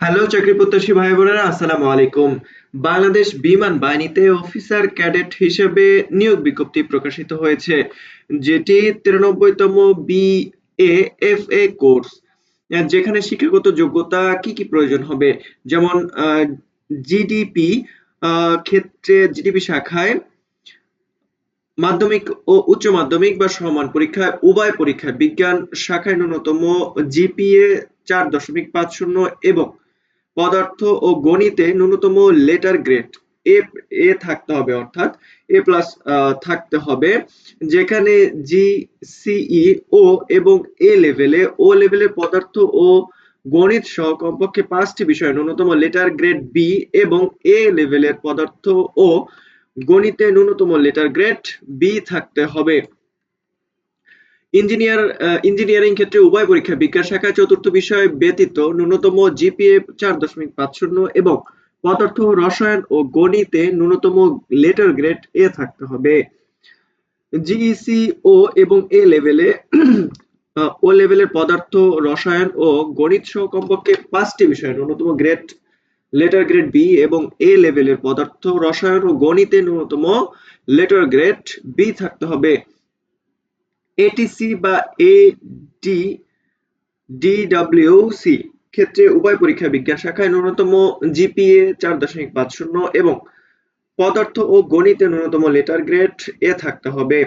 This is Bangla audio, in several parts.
হ্যালো, চাকরি প্রত্যাশী ভাই বোনেরা আসসালামু আলাইকুম। বাংলাদেশ বিমান বাহিনীতে অফিসার ক্যাডেট হিসেবে নিয়োগ বিজ্ঞপ্তি প্রকাশিত হয়েছে, যেটি তিরানব্বইতম B A F A course. যেখানে শিক্ষাগত যোগ্যতা কি কি প্রয়োজন হবে? যেমন জিডিপি ক্ষেত্রে জিডিপি শাখায় মাধ্যমিক ও উচ্চ মাধ্যমিক বা সমান পরীক্ষায় উভয় পরীক্ষায় বিজ্ঞান শাখায় ন্যূনতম জিপিএ চার দশমিক পাঁচ শূন্য এবং পদার্থ ও গণিতে ন্যূনতম লেটার গ্রেড এ এ থাকতে হবে অর্থাৎ এ প্লাস থাকতে হবে। যেখানে জি সিই ও এবং এ লেভেলে ও লেভেলের পদার্থ ও গণিত সহ কমপক্ষে পাঁচটি বিষয় ন্যূনতম লেটার গ্রেড বি এবং এ লেভেলের পদার্থ ও গণিতে ন্যূনতম লেটার গ্রেড বি থাকতে হবে। ইঞ্জিনিয়ার ইঞ্জিনিয়ারিং ক্ষেত্রে উভয় পরীক্ষা বিজ্ঞান শাখায় চতুর্থ বিষয় ব্যতীত ন্যূনতম জিপিএ চার দশমিক পাঁচ শূন্য এবং পদার্থ রসায়ন ও গণিতে ন্যূনতম লেটার গ্রেড এ থাকতে হবে। জিইসি ও এবং এ লেভেলে ও লেভেলের পদার্থ, রসায়ন ও গণিত সহ কমপক্ষে পাঁচটি বিষয় ন্যূনতম গ্রেড, লেটার গ্রেড বি এবং এ লেভেলের পদার্থ, রসায়ন ও গণিতে ন্যূনতম লেটার গ্রেড বি থাকতে হবে। এটিসি বা এডি ডিডব্লিউসি ক্ষেত্রে উভয় পরীক্ষা বিজ্ঞান শাখায় ন্যূনতম জিপিএ চার দশমিক পাঁচ শূন্য এবং পদার্থ ও গণিতে ন্যূনতম লেটার গ্রেড এ থাকতে হবে।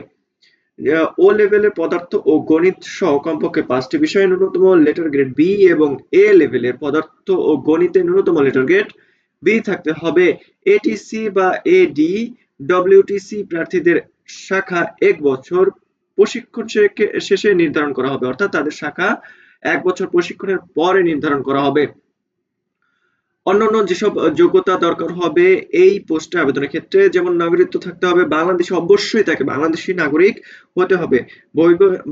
ও লেভেলের পদার্থ ও গণিত সহ কমপক্ষে পাঁচটি বিষয়ে ন্যূনতম লেটার গ্রেড বি এবং এ লেভেলের পদার্থ ও গণিতে ন্যূনতম লেটার গ্রেড বি থাকতে হবে। এটিসি বা এডি ডব্লিউটিসি প্রার্থীদের শাখা এক বছর প্রশিক্ষণ শেষে নির্ধারণ করা হবে। অর্থাৎ তাদের শাখা এক বছর প্রশিক্ষণের পরে নির্ধারণ করা হবে। অন্যান্য যেসব যোগ্যতা দরকার হবে, এই পোস্টে আবেদনের ক্ষেত্রে যেমন নাগরিকত্ব থাকতে হবে, বাংলাদেশে অবশ্যই তাকে বাংলাদেশি নাগরিক হতে হবে।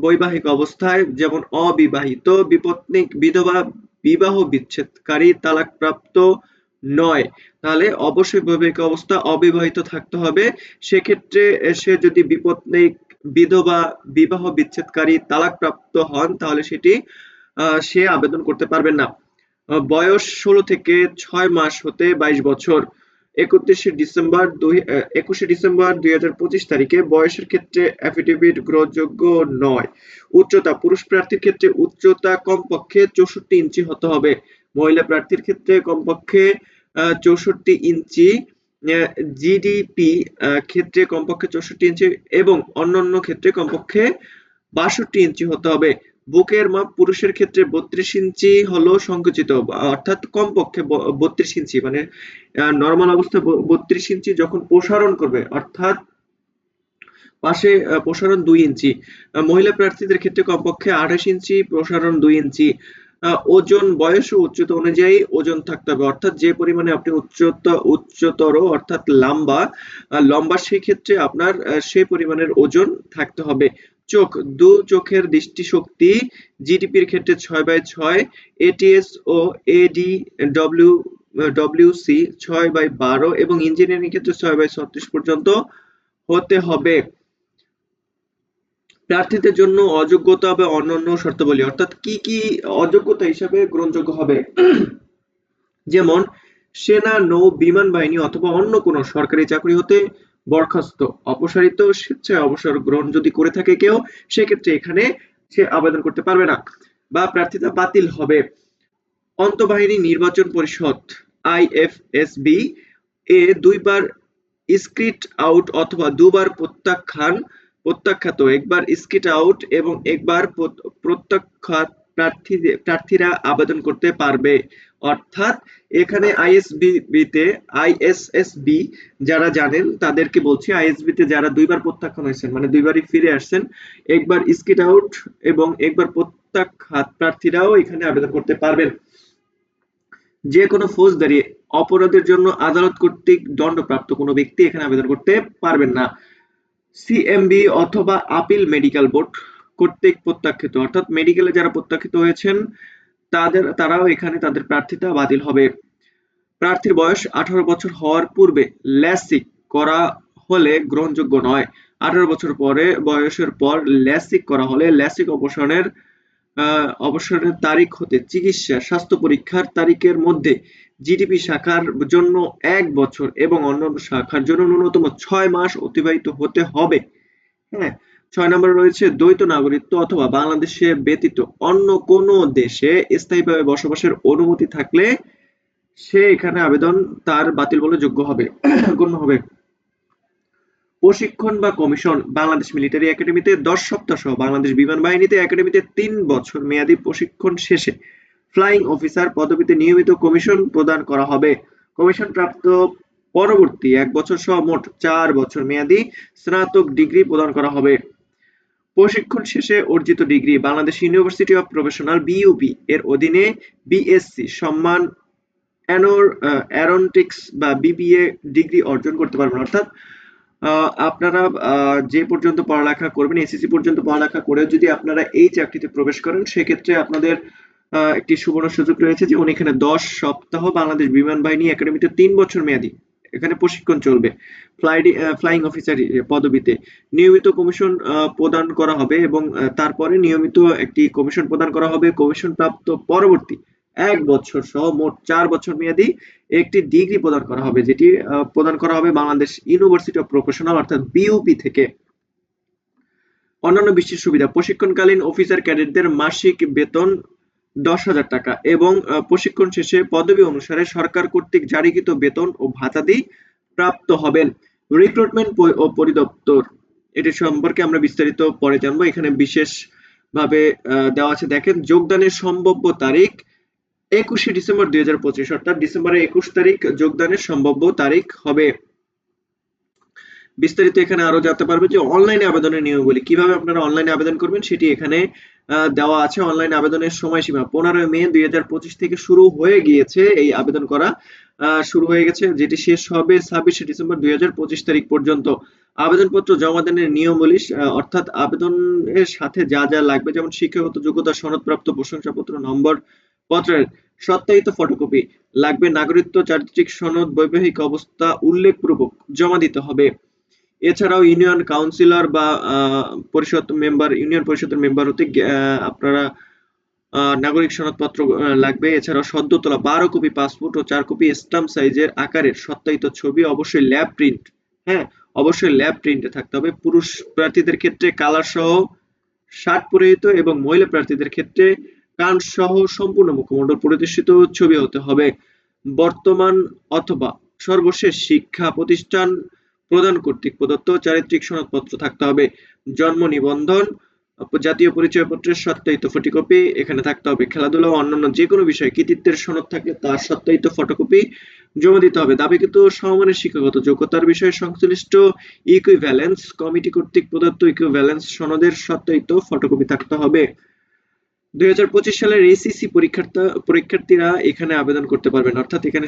বৈবাহিক অবস্থায় যেমন অবিবাহিত, বিপত্নিক বিধবা, বিবাহ বিচ্ছেদকারী তালাকপ্রাপ্ত নয়। তাহলে অবশ্যই বৈবাহিক অবস্থা অবিবাহিত থাকতে হবে। সেক্ষেত্রে সে যদি বিপত্নিক বিধবা বিবাহ বিচ্ছেদকারী তালাকপ্রাপ্ত হন, তাহলে সেটি সে আবেদন করতে পারবেন না। বয়স ষোলো থেকে ছয় মাস হতে বাইশ বছর। একত্রিশে ডিসেম্বর দুই একুশে ডিসেম্বর দুই হাজার পঁচিশ তারিখে বয়সের ক্ষেত্রে অ্যাফিডেভিট গ্রহণযোগ্য নয়। উচ্চতা, পুরুষ প্রার্থীর ক্ষেত্রে উচ্চতা কমপক্ষে চৌষট্টি ইঞ্চি হতে হবে। মহিলা প্রার্থীর ক্ষেত্রে কমপক্ষে চৌষট্টি ইঞ্চি জিডিপি ক্ষেত্রে কমপক্ষে চৌষট্টি ইঞ্চি এবং অন্যান্য ক্ষেত্রে কমপক্ষে বাষট্টি ইঞ্চি হতে হবে। বুকের মাপ পুরুষের ক্ষেত্রে বত্রিশ ইঞ্চি হলো সংকুচিত অর্থাৎ কমপক্ষে বত্রিশ ইঞ্চি মানে নর্মাল অবস্থা বত্রিশ ইঞ্চি যখন প্রসারণ করবে, অর্থাৎ পাশে প্রসারণ দুই ইঞ্চি। মহিলা প্রার্থীদের ক্ষেত্রে কমপক্ষে আঠাশ ইঞ্চি, প্রসারণ দুই ইঞ্চি। ওজন বয়স ও উচ্চতা অনুযায়ী ওজন থাকতে হবে। অর্থাৎ যে পরিমাণে আপনি উচ্চতা, উচ্চতর অর্থাৎ লম্বা লম্বা সেই ক্ষেত্রে আপনার সেই পরিমাণের ওজন থাকতে হবে। চোখ, দু চোখের দৃষ্টিশক্তি জিডিপির ক্ষেত্রে ছয় বাই ছয় এটিএস ও এডি ডব্লিউ ডব্লিউসি ছয় বাই বারো এবং ইঞ্জিনিয়ারিং ক্ষেত্রে ছয় বাই ছত্রিশ পর্যন্ত হতে হবে। প্রার্থীদের জন্য অযোগ্যতা বা অন্যান্য শর্তাবলী, অর্থাৎ কি কি অযোগ্যতা হিসাবে গ্রহণযোগ্য হবে? যেমন, সেনা, নৌ, বিমান বাহিনী অথবা অন্য কোনো সরকারি চাকরি হতে বরখাস্ত, অপসারিত, স্বেচ্ছায় অবসর গ্রহণ যদি করে থাকে কেউ, সেক্ষেত্রে এখানে সে আবেদন করতে পারবে না বা প্রার্থিতা বাতিল হবে। অন্তবাহিনী নির্বাচন পরিষদ আইএফএসবি এ দুইবার স্ক্রিট আউট অথবা দুবার প্রত্যাখ্যান প্রত্যাখ্যাত। একবার স্কিট আউট এবং একবার প্রত্যাখ্যাত প্রার্থীরা আবেদন করতে পারবে। অর্থাৎ এখানে আইএসবি তে আইএসএসবি যারা জানেন তাদেরকে বলছি আইএসবি তে যারা দুইবার প্রত্যাখ্যান হয়েছেন মানে দুইবারই ফিরে আসছেন, একবার স্কিট আউট এবং একবার প্রত্যাখ্যাত প্রার্থীরাও এখানে আবেদন করতে পারবেন। যে কোনো ফৌজদারি, অপরাধের জন্য আদালত কর্তৃক দণ্ডপ্রাপ্ত কোনো ব্যক্তি এখানে আবেদন করতে পারবেন না। সিএমবি অথবা আপিল মেডিকেল বোর্ড কর্তৃক প্রত্যাখ্যিত। অর্থাৎ মেডিকেলে যারা প্রত্যাখ্যিত হয়েছেন তাদের তারাও এখানে তাদের প্রার্থিতা বাতিল হবে। প্রার্থীর বয়স আঠারো বছর হওয়ার পূর্বে ল্যাসিক করা হলে গ্রহণযোগ্য নয়। আঠারো বছর পরে বয়সের পর ল্যাসিক করা হলে ল্যাসিক অপসারণের আহ, অবসরের তারিখ হতে চিকিৎসা স্বাস্থ্য পরীক্ষার তারিখের মধ্যে জিডিপি শাখার জন্য এক বছর এবং অন্যান্য শাখার জন্য ন্যূনতম ছয় মাস অতিবাহিত হতে হবে। হ্যাঁ ছয় নম্বরে রয়েছে দ্বৈত নাগরিকত্ব অথবা বাংলাদেশে ব্যতীত অন্য কোনো দেশে স্থায়ীভাবে বসবাসের অনুমতি থাকলে সে এখানে আবেদন তার বাতিল বলে যোগ্য হবে, গণ্য হবে। প্রশিক্ষণ বা কমিশন, বাংলাদেশ মিলিটারি একাডেমিতে দশ সপ্তাহ সহ বাংলাদেশ বিমান বাহিনীতে একাডেমিতে তিন বছর মেয়াদী প্রশিক্ষণ শেষে ফ্লাইং অফিসার পদবিতে নিয়মিত কমিশন প্রদান করা হবে। কমিশন প্রাপ্ত পরবর্তী এক বছর সহ মোট চার বছর মেয়াদী স্নাতক ডিগ্রি প্রদান করা হবে। প্রশিক্ষণ শেষে অর্জিত degree Bangladesh university of professional BUP এর অধীনে বিএসসি সম্মান অ্যারোনটিক্স বা বিবিএ ডিগ্রি অর্জন করতে পারবেন। অর্থাৎ আপনারা যে পর্যন্ত পড়ালেখা করবেন এসএসসি পর্যন্ত পড়ালেখা করে যদি আপনারা এই চাকরিতে প্রবেশ করেন, সেক্ষেত্রে আপনাদের একটি সুবর্ণ সুযোগ রয়েছে যেমন এখানে দশ সপ্তাহ বাংলাদেশ বিমান বাহিনী একাডেমিতে তিন বছর মেয়াদী। এখানে প্রশিক্ষণ চলবে। ফ্লাইং অফিসার পদবিতে। নিয়মিত কমিশন প্রদান করা হবে এবং তারপরে নিয়মিত একটি কমিশন প্রদান করা হবে। কমিশন প্রাপ্ত পরবর্তী এক বছর সহ মোট চার বছর মেয়াদী একটি ডিগ্রি প্রদান করা হবে, যেটি প্রদান করা হবে বাংলাদেশ ইউনিভার্সিটি অফ প্রফেশনাল অর্থাৎ বিউপি থেকে। অন্যান্য বিশেষ সুবিধা, প্রশিক্ষণকালীন অফিসার ক্যাডেটদের মাসিক বেতন দশ হাজার টাকা এবং প্রশিক্ষণ শেষে পদবি অনুসারে সরকার কর্তৃক জারিকৃত বেতন ও ভাতাদি প্রাপ্ত হবেন রিক্রুটমেন্ট ও পরিদপ্তর। এটি সম্পর্কে আমরা বিস্তারিত পরে জানব। এখানে বিশেষ ভাবে দেওয়া আছে, দেখেন, যোগদানের সম্ভাব্য তারিখ একুশে ডিসেম্বর দুই হাজার পঁচিশ, অর্থাৎ ডিসেম্বরের একুশ তারিখ যোগদানের সম্ভাব্য তারিখ হবে। বিস্তারিত এখানে আরও জানতে পারবে যে, অনলাইনে আবেদনের নিয়মগুলি কীভাবে আপনারা অনলাইনে আবেদন করবেন সেটি এখানে দেওয়া আছে অনলাইন আবেদনের সময়সীমা। পনেরোই মে দুই হাজার পঁচিশ থেকে শুরু হয়ে গিয়েছে এই আবেদন করা। শুরু হয়ে গেছে, যেটি শেষ হবে ছাব্বিশে ডিসেম্বর দুই হাজার পঁচিশ তারিখ পর্যন্ত। আবেদনপত্র জমা দানের নিয়মাবলী অর্থাৎ আবেদনের সাথে যা যা লাগবে, যেমন শিক্ষাগত যোগ্যতা, সনদপ্রাপ্ত প্রশংসাপত্র, নম্বর পত্রের সত্যায়িত ফটোকপি লাগবে, নাগরিকত্ব, চারিত্রিক সনদ, বৈবাহিক অবস্থা উল্লেখপূর্বক জমা দিতে হবে। এছাড়াও ইউনিয়ন কাউন্সিলর বা পরিষদ মেম্বার, ইউনিয়ন পরিষদের মেম্বার হতে আপনারা নাগরিক সনদপত্র লাগবে। এছাড়াও সদ্য তোলা বারো কপি পাসপোর্ট ও চার কপি স্টাম্প সাইজের আকারের সত্যায়িত ছবি অবশ্যই ল্যাব প্রিন্ট হ্যাঁ? অবশ্যই ল্যাব প্রিন্টে থাকতে হবে। পুরুষ প্রার্থীদের ক্ষেত্রে কালার সহ শার্ট পরিহিত এবং মহিলা প্রার্থীদের ক্ষেত্রে কান সহ সম্পূর্ণ মুখমণ্ডল পরিদর্শিত ছবি হতে হবে। বর্তমান অথবা সর্বশেষ শিক্ষা প্রতিষ্ঠান প্রদান কর্তৃক প্রদত্ত চারিত্রিক সনদপত্র থাকতে হবে। জন্ম নিবন্ধন, জাতীয় পরিচয়পত্রের সত্যায়িত ফটোকপি এখানে থাকতে হবে খেলাধুলা অন্যান্য যে কোনো বিষয়ে কৃতিত্বের সনদ থাকলে তার সত্যায়িত ফটোকপি জমা দিতে হবে। দাবিকৃত সমমানের শিক্ষাগত যোগ্যতার বিষয়ে সংশ্লিষ্ট ইকুইভ্যালেন্স কমিটি কর্তৃক প্রদত্ত ইকুইভ্যালেন্স সনদের সত্যায়িত ফটোকপি থাকতে হবে। দুই হাজার পঁচিশ সালের এসিসি পরীক্ষার্থী পরীক্ষার্থীরা এখানে আবেদন করতে পারবেন। অর্থাৎ এখানে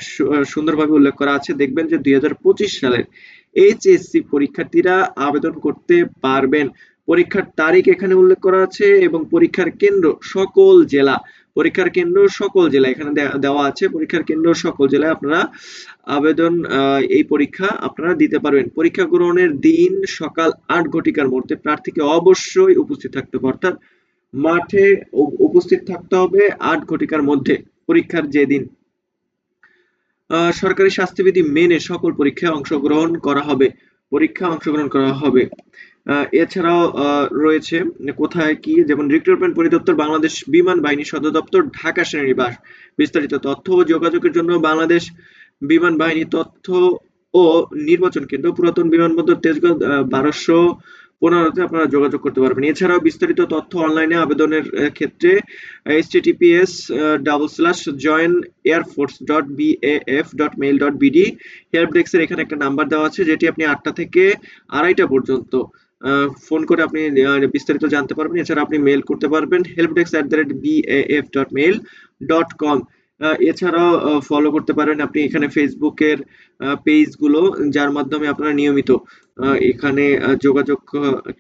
সুন্দরভাবে উল্লেখ করা আছে। দেখবেন যে দুই হাজার পঁচিশ সালের এইচএসসি পরীক্ষার্থীরা আবেদন করতে পারবেন। পরীক্ষার তারিখ এখানে উল্লেখ করা আছে এবং পরীক্ষার কেন্দ্র সকল জেলা। পরীক্ষার কেন্দ্র সকল জেলা এখানে দেওয়া আছে। পরীক্ষার কেন্দ্র সকল জেলায় আপনারা আবেদন এই পরীক্ষা আপনারা দিতে পারবেন। পরীক্ষা গ্রহণের দিন সকাল আট ঘটিকার মধ্যে প্রার্থীকে অবশ্যই উপস্থিত থাকতে হবে। অর্থাৎ মাঠে উপস্থিত থাকতে হবে আট ঘটিকার মধ্যে পরীক্ষার যে দিন সরকারি স্বাস্থ্যবিধি মেনে সকল পরীক্ষায় অংশগ্রহণ করা হবে। পরীক্ষা অংশগ্রহণ করা হবে। এছাড়াও রয়েছে কোথায় কি, যেমন রিক্রুটমেন্ট পরিদপ্তর, বাংলাদেশ বিমান বাহিনী সদর দপ্তর, ঢাকা সেনানিবাস বিস্তারিত তথ্য ও যোগাযোগের জন্য বাংলাদেশ বিমান বাহিনী তথ্য ও নির্বাচন কেন্দ্র, পুরাতন বিমানবন্দর তেজগাঁও বারোশো পনেরোতে আপনারা যোগাযোগ করতে পারবেন। এছাড়াও বিস্তারিত তথ্য অনলাইনে আবেদনের ক্ষেত্রে https double slash join air force dot BAF dot mail dot BD help ডেস্কের এখানে একটা নাম্বার দেওয়া আছে, যেটি আপনি আটটা থেকে আড়াইটা পর্যন্ত ফোন করে আপনি বিস্তারিত জানতে পারবেন। এছাড়া আপনি মেল করতে পারবেন help desk at the rate BAF dot mail dot com এছাড়াও ফলো করতে পারেন আপনি এখানে ফেসবুকের পেজগুলো যার মাধ্যমে আপনারা নিয়মিত এখানে যোগাযোগ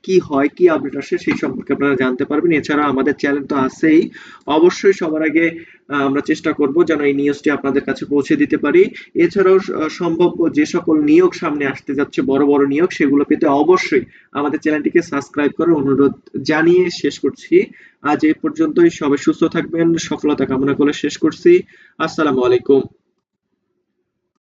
কি হয় কি আপডেট আসে সেই সম্পর্কে আপনারা জানতে পারবেন। এছাড়া আমাদের চ্যানেল তো আছেই। অবশ্যই সবার আগে আমরা চেষ্টা করব যেন এই নিউজটি আপনাদের কাছে পৌঁছে দিতে পারি। এছাড়াও আহ, সম্ভাব্য যে সকল নিয়োগ সামনে আসতে যাচ্ছে বড় বড় নিয়োগ সেগুলো পেতে অবশ্যই আমাদের চ্যানেলটিকে সাবস্ক্রাইব করার অনুরোধ জানিয়ে শেষ করছি। আজ এই পর্যন্তই। সবাই সুস্থ থাকবেন। সফলতা কামনা করে শেষ করছি। আসসালামু আলাইকুম।